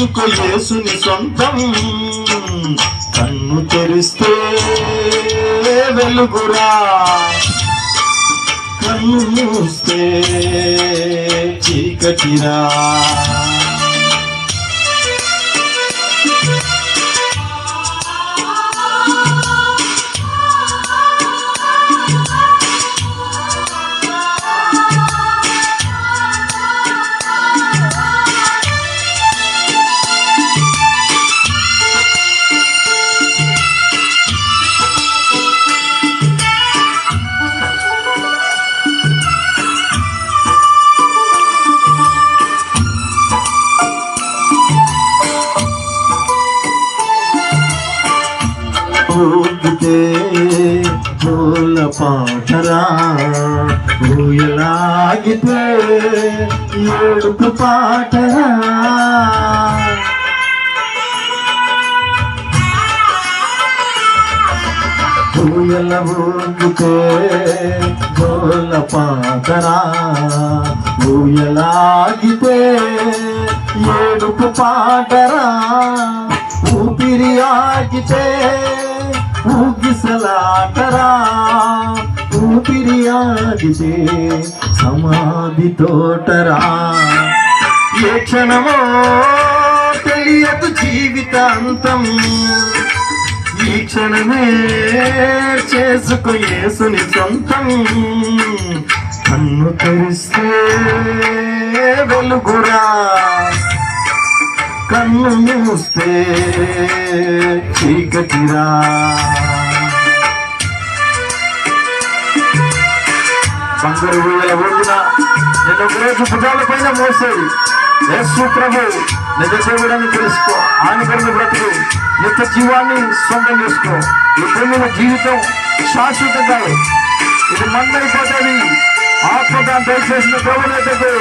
చేసుకో యేసుని సొంతం. కన్ను తెరిస్తే వెలుగురా. కన్ను మూస్తే చీకటిరా. ఊగితే పూల పాటరా ఊయలాగితే ఏడుపు పాటరా. ఊయల ఊగితే పూల పాటరా ఊయలాగితే ఏడుపు పాటరా. ఊపిరి ఆగితే ఊగిసలాటరా ఊపిరి సమాధి తోటరా. ఏ క్షణమో తెలియదు జీవితాంతం. ఈ క్షణమే చేసుకో యేసుని సొంతం. కన్ను తెరిస్తే వెలుగురా. కన్ను మూస్తే చీకటిరా. బంగారు వీళ్ళ ఊరిన నేను ఒకరోజు భుజాల పైన మోసేది యేసు ప్రభు నిజ దేవుడని తెలుసుకో. ఆయన కొరకు బ్రతుకు నిత్య జీవాన్ని సొంతం చేసుకో. ఈ పొందిన జీవితం శాశ్వతం కాదు ఇది మందైపోతుంది. ఆత్మదాన్ని దయచేసిన ప్రభునేతకు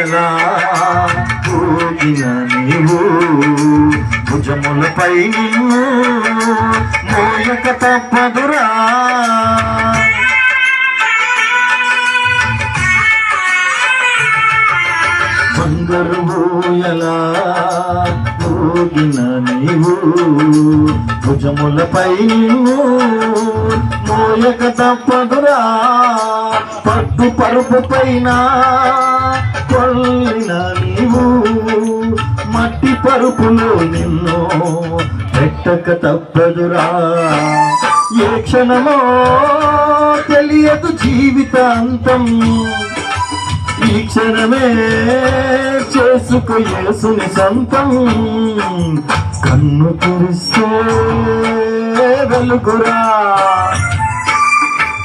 ఎలా ఊగిన నీవు? భుజములపై నిన్ను మోయక తప్పదురా. ఊగిన నీవు భుజములపై నిన్ను మోయక తప్పదురా. పట్టు పరుపు పైన కొల్లిన నీవు మట్టి పరుపులో నిన్ను పెట్టక తప్పదురా. ఏ క్షణమో తెలియదు జీవితాంతం. ఈ క్షణమే చేసుకో యేసుని సొంతం. కన్ను తెరిస్తే వెలుగురా.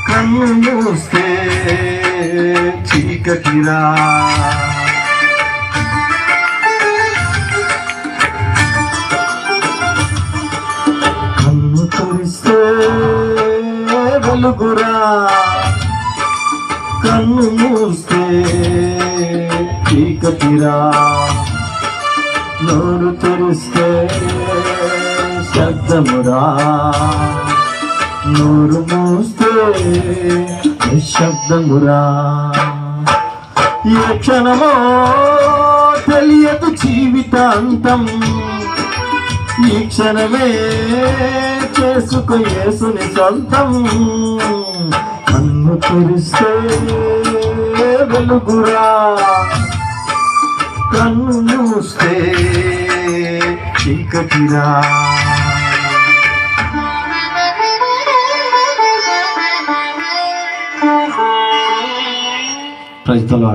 కన్ను మూస్తే చీకటిరా. కన్ను తెరిస్తే వెలుగురా. కన్ను మూస్తే ఇక చీకటిరా నోరు తెరిస్తే శబ్దమురా. నోరు మూస్తే నిశ్శబ్దమురా ఏ క్షణమో తెలియదు జీవితాంతం. ఈ క్షణమే చేసుకు యేసుని సొంతం. కన్ను తెరిస్తే వెలుగురా. కన్ను మూస్తే చీకటిరా. ప్రజల